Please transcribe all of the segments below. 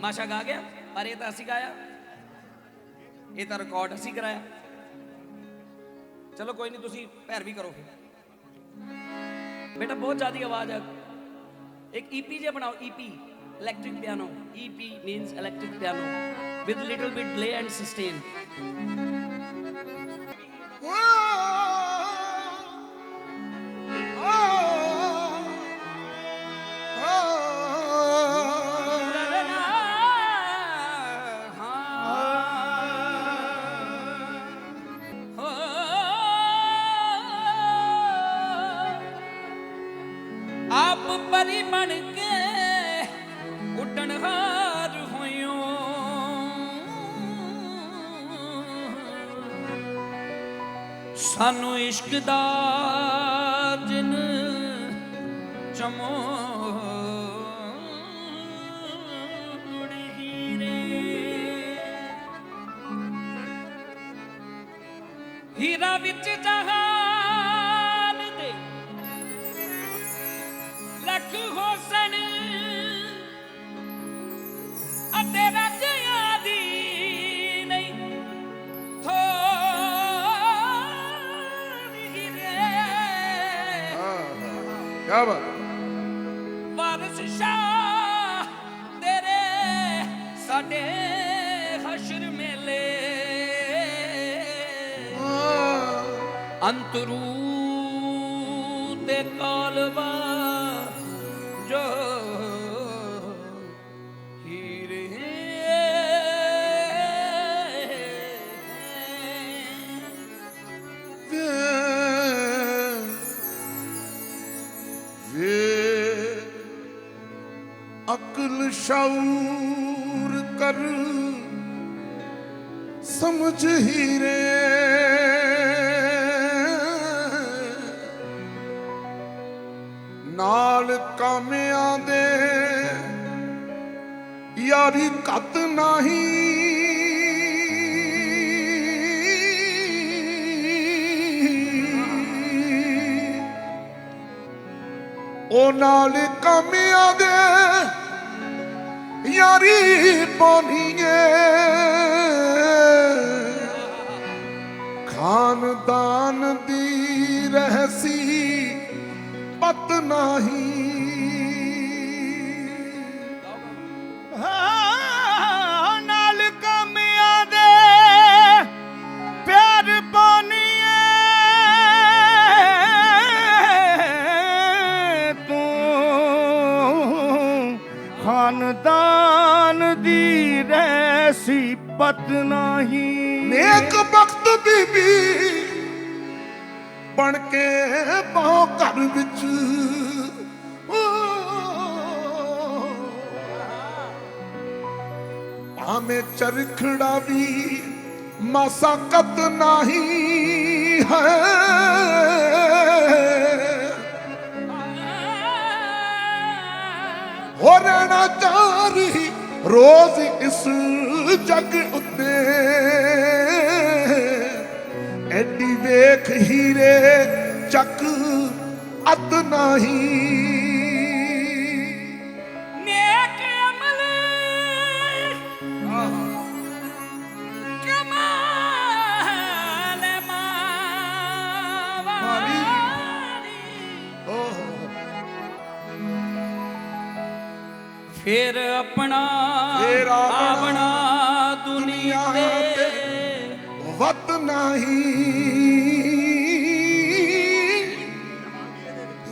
ਮਾਸ਼ਾ ਗਾ ਗਿਆ ਪਰ ਇਹ ਤਾਂ ਅਸੀਂ ਗਾਇਆ ਇਹ ਤਾਂ ਰਿਕਾਰਡ ਅਸੀਂ ਕਰਾਇਆ ਚਲੋ ਕੋਈ ਨਹੀਂ ਤੁਸੀਂ ਪੈਰ ਵੀ ਕਰੋ ਫਿਰ ਬੇਟਾ ਬਹੁਤ ਜ਼ਿਆਦਾ ਆਵਾਜ਼ ਆ ਇੱਕ ਈਪੀ ਜੇ ਬਣਾਓ EP electric piano EP means electric piano with little bit delay and sustain ਕੇ ਉੱਡਣ ਹਾਰ ਹੋਇਓ। ਸਾਨੂੰ ਇਸ਼ਕ ਦਾ ਜਿਨ ਚਮੋੜ ਹੀਰੇ। ਹੀਰਾ ਵਿੱਚ ਜਹਾਨ ਦੇ ਲੱਖ ਹੋਸਨ ਸ਼ਾਹ ਤੇਰੇ ਸਾਡੇ ਹਸ਼ਰ ਮੇਲੇ ਅੰਤਰੂ ਤੇ ਕਾਲਵਾ ਸ਼ੌਰ ਕਰ ਸਮਝ ਹੀਰੇ ਨਾਲ ਕਾਮਿਆਂ ਦੇ ਯਾਰੀ ਕਤ ਨਹੀਂ। ਉਹ ਨਾਲ ਕਾਮਿਆਂ ਦੇ ਯਾਰੀ ਖਾਨਦਾਨ ਦੀ ਰਹਿਸੀ ਪਤ ਨਹੀਂ। ਰਹਿਸੀ ਪਤ ਨੇਕ ਵਕਤ ਬੀਬੀ ਬਣ ਕੇ ਪਾਉ ਘਰ ਵਿੱਚ। ਆਵੇਂ ਚਰਖੜਾ ਵੀ ਮਾਸਾ ਕਤ ਨਹੀਂ ਹੈ। ਹੋ ਰਹਿਣਾ ਚਾਰੀ ਰੋਜ਼ ਇਸ ਜਗ ਉੱਤੇ। ਐਡੀ ਵੇਖ ਹੀਰੇ ਚੱਕ ਅਤ ਨਹੀਂ। ਫਿਰ ਆਪਣਾ ਫਿਰ ਆਪਣਾ ਆਪਣਾ ਦੁਨੀਆ ਤੇ ਵਤ ਨਹੀਂ।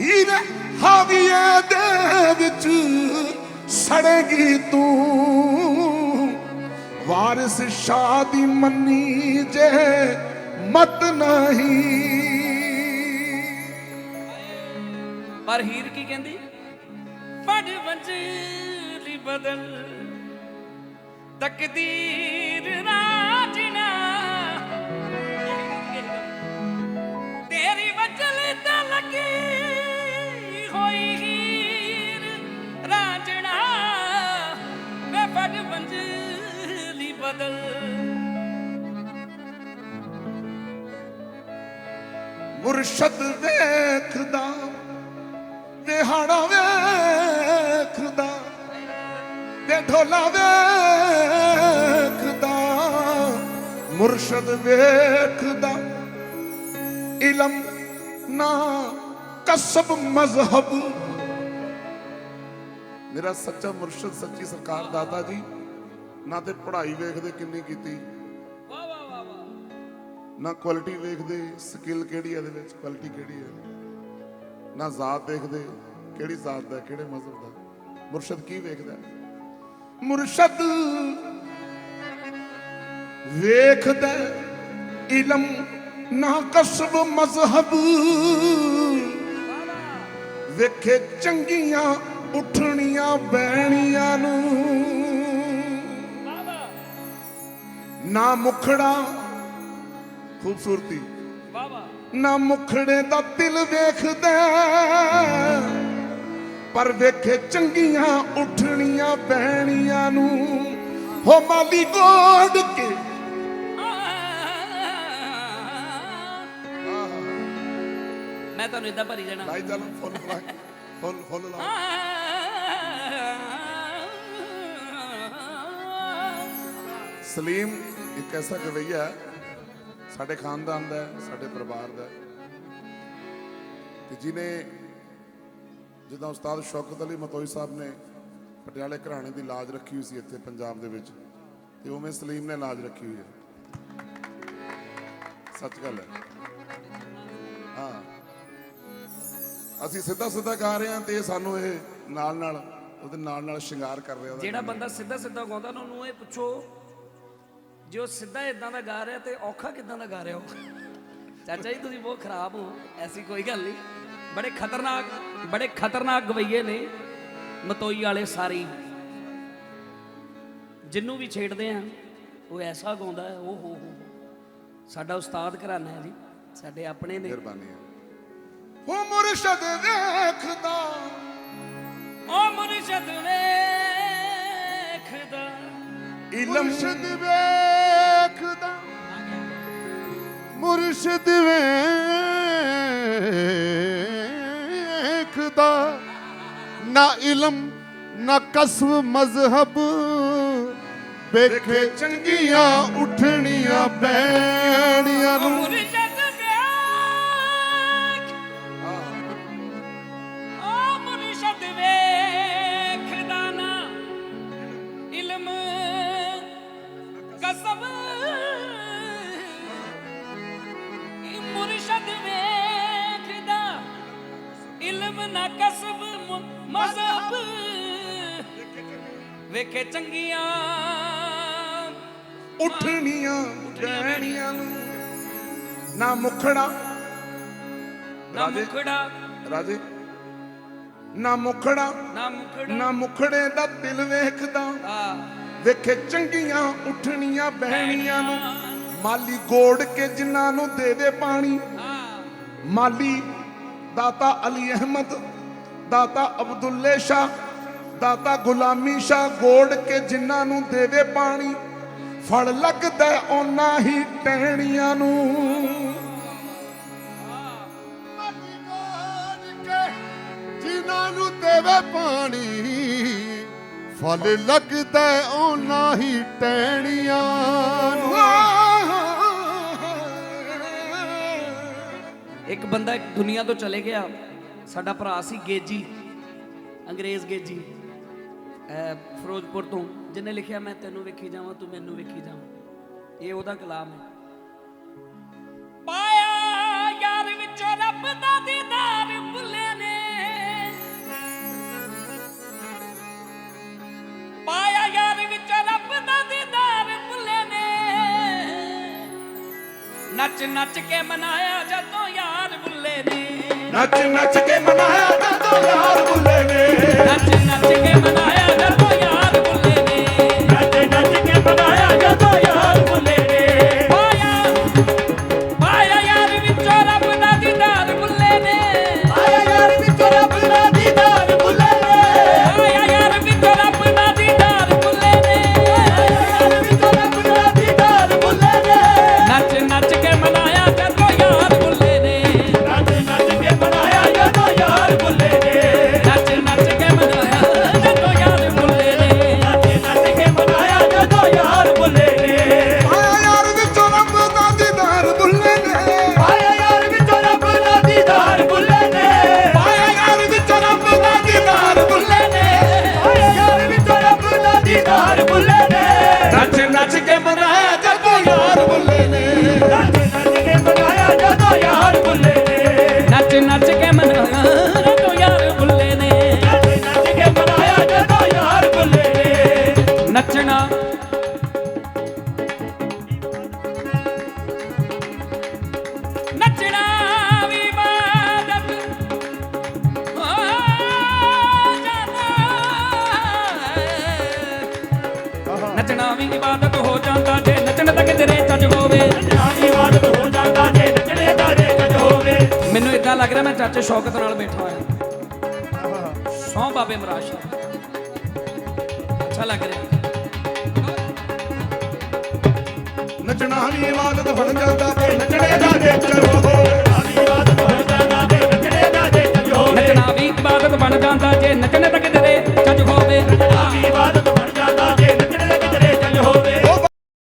ਹੀਰੇ ਹਾਵੀਏ ਦੇ ਵਿੱਚ ਸੜੇਗੀ ਤੂੰ। ਵਾਰਿਸ ਸ਼ਾਦੀ ਮੰਨੀ ਜੇ ਮਤ ਨਹੀਂ। ਪਰ ਹੀਰ ਕੀ ਕਹਿੰਦੀ? ਪੜ ਵੰਜਲੀ ਬਦਲ। ਤਕਦੀਰ ਰਾਜਨਾ ਤੇਰੀ ਵਜਲ ਤਾਂ ਲੱਗੀ ਹੋਈ ਹੀਰ ਰਾਜਣਾ ਵੇ ਪੜ ਵੰਜਲੀ ਬਦਲ। ਮੁਰਸ਼ਦ ਵੇਖਦਾ ਵਿਹਾੜਾ ਵੇਖਦਾ ਕੇ ਢੋਲਾ ਵੇਖਦਾ। ਮੁਰਸ਼ਦ ਵੇਖਦਾ ਇਲਮ ਨਾ ਕਸਬ ਮਜ਼ਹਬ। ਮੇਰਾ ਸੱਚਾ ਮੁਰਸ਼ਦ, ਸੱਚੀ ਸਰਕਾਰ ਦਾਦਾ ਜੀ, ਨਾ ਤੇ ਪੜ੍ਹਾਈ ਵੇਖਦੇ ਕਿੰਨੀ ਕੀਤੀ। ਵਾਹ ਵਾਹ ਵਾਹ ਨਾ ਕੁਆਲਿਟੀ ਵੇਖਦੇ ਸਕਿੱਲ ਕਿਹੜੀ ਹੈ ਇਹਦੇ ਵਿੱਚ ਕੁਆਲਿਟੀ ਕਿਹੜੀ ਹੈ ਨਾ ਜ਼ਾਤ ਦੇਖਦੇ, ਕਿਹੜੀ ਜ਼ਾਤ ਦਾ, ਕਿਹੜੇ ਮਜ਼ਹਬ ਦਾ। ਮੁਰਸ਼ਦ ਕੀ ਵੇਖਦਾ? ਮੁਰਸ਼ਦ ਵੇਖਦਾ ਇਲਮ ਨਾ ਕਸਬ ਮਜ਼ਹਬ। ਵੇਖੇ ਚੰਗੀਆਂ ਉਠਣੀਆਂ ਬਹਿਣੀਆਂ ਨੂੰ। ਨਾ ਮੁਖੜਾ, ਖੂਬਸੂਰਤੀ। ਵਾਹ ਨਾ ਮੁਖੜੇ ਦਾ ਦਿਲ ਵੇਖਦਾ ਪਰ ਵੇਖੇ ਚੰਗੀਆਂ ਉਠਣੀਆਂ ਬਹਿਣੀਆਂ ਨੂੰ। ਹੋ ਮਾਲੀ ਗੋਡ ਕੇ ਮੈਂ ਤੁਹਾਨੂੰ ਇਦਾਂ ਭਰੀ ਦੇਣਾ ਲਾਈ ਚੱਲ, ਫੁੱਲ ਫਲਾ ਫੁੱਲ ਫੁੱਲ ਲਾ। ਸਲੀਮ ਇੱਕ ਐਸਾ ਗਵਈਆ ਸਾਡੇ ਖਾਨਦਾਨ ਦਾ ਸਾਡੇ ਪਰਿਵਾਰ ਦਾ ਤੇ ਜਿਨੇ ਜਿੱਦਾਂ ਉਸਤਾਦ ਸ਼ੌਕਤ ਅਲੀ ਮਤੋਈ ਸਾਹਿਬ ਨੇ ਪਟਿਆਲੇ ਘਰਾਣੇ ਦੀ ਲਾਜ ਰੱਖੀ ਹੋਈ ਸੀ ਇੱਥੇ ਪੰਜਾਬ ਦੇ ਵਿੱਚ, ਤੇ ਉਵੇਂ ਸਲੀਮ ਨੇ ਲਾਜ ਰੱਖੀ ਹੋਈ ਹੈ। ਸੱਚ ਗੱਲ ਹੈ। ਹਾਂ। ਅਸੀਂ ਸਿੱਧਾ ਸਿੱਧਾ ਗਾ ਰਹੇ ਹਾਂ ਤੇ ਸਾਨੂੰ ਇਹ ਨਾਲ ਨਾਲ ਉਹਦੇ ਨਾਲ ਨਾਲ ਸ਼ਿੰਗਾਰ ਕਰ ਰਿਹਾ ਜਿਹੜਾ ਬੰਦਾ ਸਿੱਧਾ ਸਿੱਧਾ ਗਾਉਂਦਾ ਉਹਨੂੰ ਇਹ ਪੁੱਛੋ ਜੇ ਉਹ ਸਿੱਧਾ ਇਦਾਂ ਦਾ ਗਾ ਰਿਹਾ ਤੇ ਔਖਾ ਕਿਦਾਂ ਦਾ ਗਾ ਰਿਹਾ ਉਹ? ਚਾਚਾ ਜੀ ਤੁਸੀਂ ਬਹੁਤ ਖਰਾਬ ਹੋ ਐਸੀ ਕੋਈ ਗੱਲ ਨਹੀਂ। ਬੜੇ ਖਤਰਨਾਕ ਬੜੇ ਖਤਰਨਾਕ ਗਵਈਏ ਨੇ ਮਤੋਈ ਵਾਲੇ ਸਾਰੀ। ਜਿੰਨੂੰ ਵੀ ਛੇੜਦੇ ਆ ਉਹ ਐਸਾ ਗਾਉਂਦਾ ਹੈ ਉਹ ਹੋ ਹੋ ਸਾਡਾ ਉਸਤਾਦ ਘਰਾਣਾ ਹੈ ਜੀ ਸਾਡੇ ਆਪਣੇ ਨੇ। ਮਿਹਰਬਾਨੀ ਹੈ। ਉਹ ਮੁਰਸ਼ਦ ਵੇਖਦਾ। ਓ ਮੁਰਸ਼ਦ ਵੇਖਦਾ। ਇਲਮ ਮੁਰਸ਼ਦ ਵੇਖਦਾ। ਮੁਰਸ਼ਦ ਵੇਖਦਾ। ਨਾ ਇਲਮ ਨਾ ਕਸਬ ਮਜ਼ਹਬ। ਵੇਖੇ ਚੰਗੀਆਂ ਉਠਣੀਆਂ ਬੈਣੀਆਂ ਨੂੰ। ਮੁਰਸ਼ਦ ਵੇਖਦਾ ਇਲਮ ਨਾ ਕਸਬ ਮ- ਮਜ਼ਹਬ। ਵੇਖੇ ਚੰਗੀਆਂ। ਉਠਣੀਆਂ ਬਹਿਣੀਆਂ ਨੂੰ। ਨਾ ਮੁਖੜਾ। ਨਾ। ਮੁਖੜਾ। ਰਾਜੇ। ਨਾ ਮੁਖੜਾ। ਨਾ ਮੁਖੜਾ। ਨਾ ਮੁਖੜੇ ਦਾ ਦਿਲ ਵੇਖਦਾ। ਆ ਵੇਖੇ ਚੰਗੀਆਂ ਉਠਣੀਆਂ ਬਹਿਣੀਆਂ ਨੂੰ। ਮਾਲੀ ਗੋੜ ਕੇ ਜਿਨ੍ਹਾਂ ਨੂੰ ਦੇਵੇ ਪਾਣੀ। ਆ ਮਾਲੀ ਦਾਤਾ ਅਲੀ ਅਹਿਮਦ ਦਾਤਾ ਅਬਦੁੱਲੇ ਸ਼ਾ ਦਾਤਾ ਗੁਲਾਮੀ ਸ਼ਾ ਗੋੜ ਕੇ ਜਿਨ੍ਹਾਂ ਨੂੰ ਦੇਵੇ ਪਾਣੀ। ਫੜ ਲੱਗਦਾ ਉਹਨਾਂ ਹੀ ਟਹਿਣੀਆਂ ਨੂੰ। ਜਿਨ੍ਹਾਂ ਨੂੰ ਦੇਵੇ ਪਾਣੀ। ਫਲ ਲੱਗਦਾ ਉਹਨਾਂ ਹੀ ਟਹਿਣੀਆਂ ਇੱਕ ਬੰਦਾ ਇੱਕ ਦੁਨੀਆ ਤੋਂ ਚਲੇ ਗਿਆ ਸਾਡਾ ਭਰਾ ਸੀ ਗੇਜੀ ਅੰਗਰੇਜ਼ ਗੇਜੀ ਫਿਰੋਜ਼ਪੁਰ ਤੋਂ। ਜਿਹਨੇ ਲਿਖਿਆ ਮੈਂ ਤੈਨੂੰ ਵੇਖੀ ਜਾਵਾਂ ਤੂੰ ਮੈਨੂੰ ਵੇਖੀ ਜਾਵਾਂ। ਇਹ ਉਹਦਾ ਕਲਾਮ ਹੈ। ਪਾਇਆ ਯਾਰ ਵਿੱਚੋਂ ਰੱਬ ਦਾ ਦੀਦਾਰ ਨੱਚ ਨੱਚ ਕੇ ਮਨਾਇਆ ਜਦੋਂ ਯਾਰ ਬੁੱਲੇ ਨੇ। ਨੱਚ ਨੱਚ ਕੇ ਮਨਾਇਆ ਜਦੋਂ ਯਾਰ ਬੁੱਲੇ ਨੇ। ਨੱਚ ਨੱਚ ਕੇ ਮਨਾਇਆ ਜਦੋਂ ਇਬਾਦਤ ਹੋ ਜਾਂਦਾ ਜੇ ਨੱਚਣ ਦਾ ਕਿਦਰੇ ਚੱਜ ਹੋਵੇ। ਨਾਮ ਇਬਾਦਤ ਹੋ ਜਾਂਦਾ ਜੇ ਨੱਚਣੇ ਦਾ ਜੇ ਚੱਜ ਹੋਵੇ ਮੈਨੂੰ ਇਦਾਂ ਲੱਗ ਰਿਹਾ ਮੈਂ ਚਾਚੇ ਸ਼ੌਕਤ ਨਾਲ ਬੈਠਾ ਹੋਇਆ ਸੌ ਬਾਬੇ ਮਰਾਸ਼ ਅੱਛਾ ਲੱਗ ਰਿਹਾ। ਨੱਚਣਾ ਵੀ ਇਬਾਦਤ ਬਣ ਜਾਂਦਾ ਤੇ ਨੱਚਣੇ ਦਾ ਦੇ ਚਲੋ ਨੱਚਣਾ ਵੀ ਇਬਾਦਤ ਬਣ ਜਾਂਦਾ ਜੇ ਨੱਚਣੇ ਤੱਕ ਦੇ ਚੱਜ ਹੋਵੇ। ਨੱਚਣਾ ਵੀ ਇਬਾਦਤ